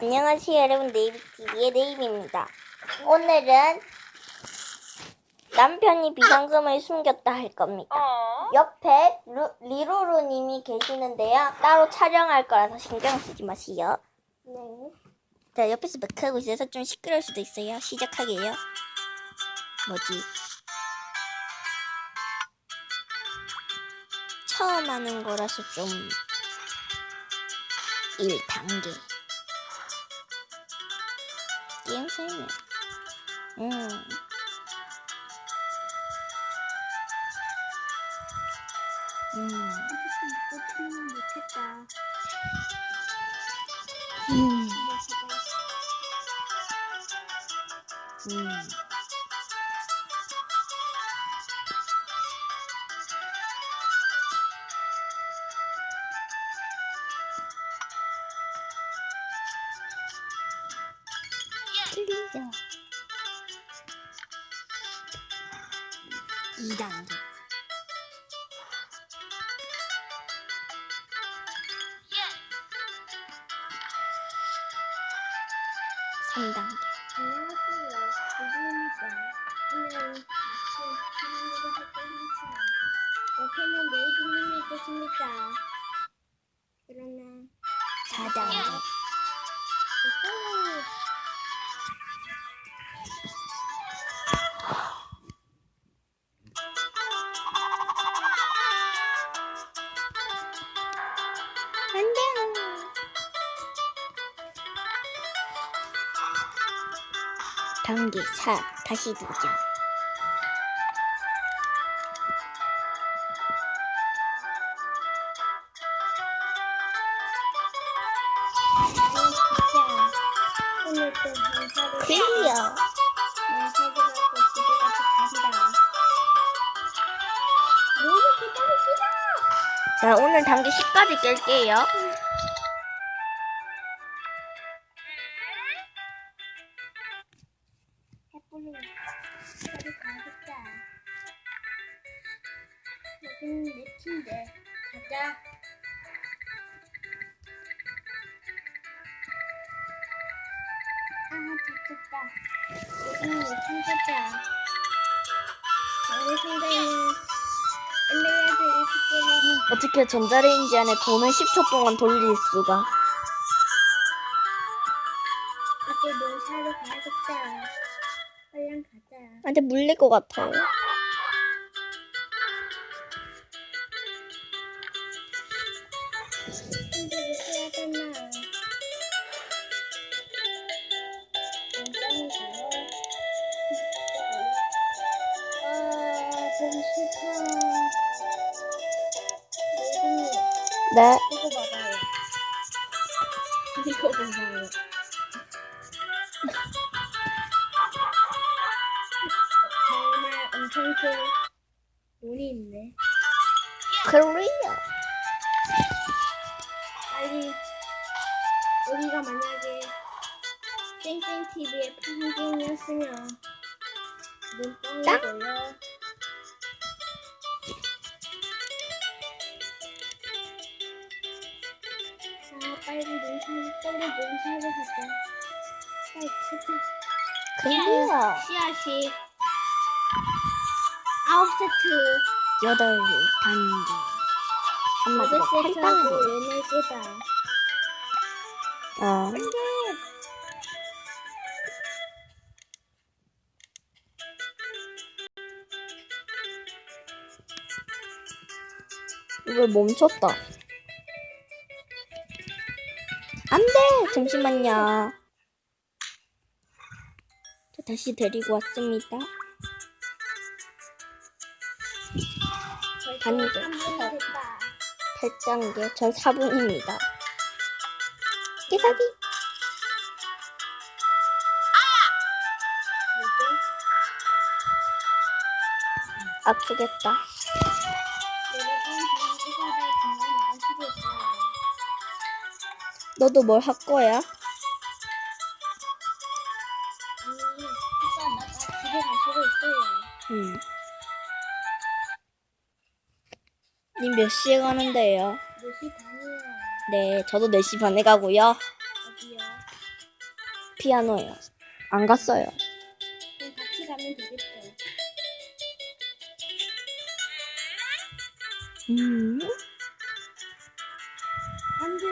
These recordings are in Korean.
안녕하세요 여러분 네이비TV의 네이비입니다. 오늘은 남편이 비상금을 숨겼다 할 겁니다. 어? 옆에 루, 리로루님이 계시는데요. 따로 촬영할 거라서 신경 쓰지 마세요. 네. 자, 옆에서 막 하고 있어서 좀 시끄러울 수도 있어요. 시작하게요. 뭐지? 처음 하는 거라서 좀 1단계. 게임 설명. 음. 음. 오픈은 못했다. 음. 네, 음. 틀리죠. 2단계. 삼단계 안녕하세요. 누구입니까? 오늘 마침 하나님과 함께 행사. 옆에는 메이드님이 단계 4 다시 도전. 오늘 또 행사를 클리어. 행사를 하고 집에 가서 기다리시다. 자 오늘 단계 10까지 깰게요. 해보는 집에 가겠다. 여기는 내 팀인데 가자. 아 좋겠다. 여기는 내팀 가자. 에메랄드 7개를 어떻게 전자레인지 안에 돈을 10초 동안 돌릴 수가? 한테 물릴 것 같아요. 아, 네. 이거 봐봐요. 이거 봐봐요. 큰 돈이 있네. 클리어. 빨리 우리가 만약에 땡땡TV의 판경이었으면 눈뽕이고요. 자, 빨리 눈사를 빨리 눈사를 하자. 빨리 크자. 클리어. 씨앗이 아홉 세트, 여덟 단계. 한마디로 여덟 세트 하고 단계. 열네 개다. 어. 왜 멈췄다? 안 돼! 잠시만요. 저 다시 데리고 왔습니다. 단계. 3분 됐다. 8단계. 전 4분입니다. 깨사기. 아프겠다. 너도 뭘 할 거야? 아 님 몇 시에 가는데요? 4시 반이에요. 네, 저도 4시 반에 가고요. 어디요? 피아노요. 안 갔어요. 그럼 같이 가면 되겠죠. 음. 안 돼.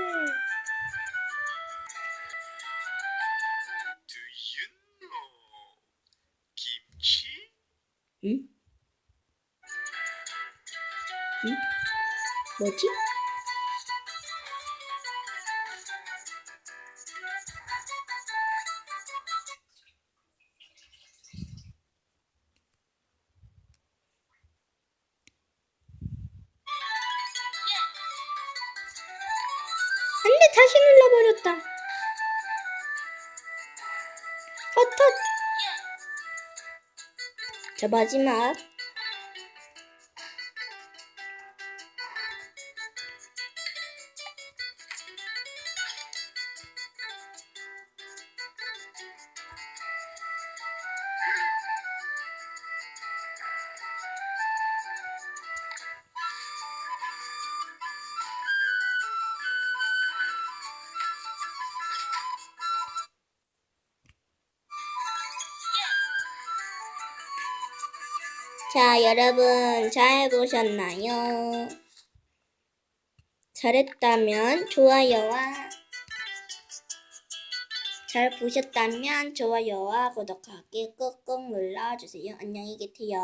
Do you know 김치? 응? 응? 뭐지? 안 돼, 다시 눌러버렸다. 헛헛. 자 마지막. 자, 여러분 잘 보셨나요? 잘했다면 좋아요와 잘 보셨다면 좋아요와 구독하기 꾹꾹 눌러주세요. 안녕히 계세요.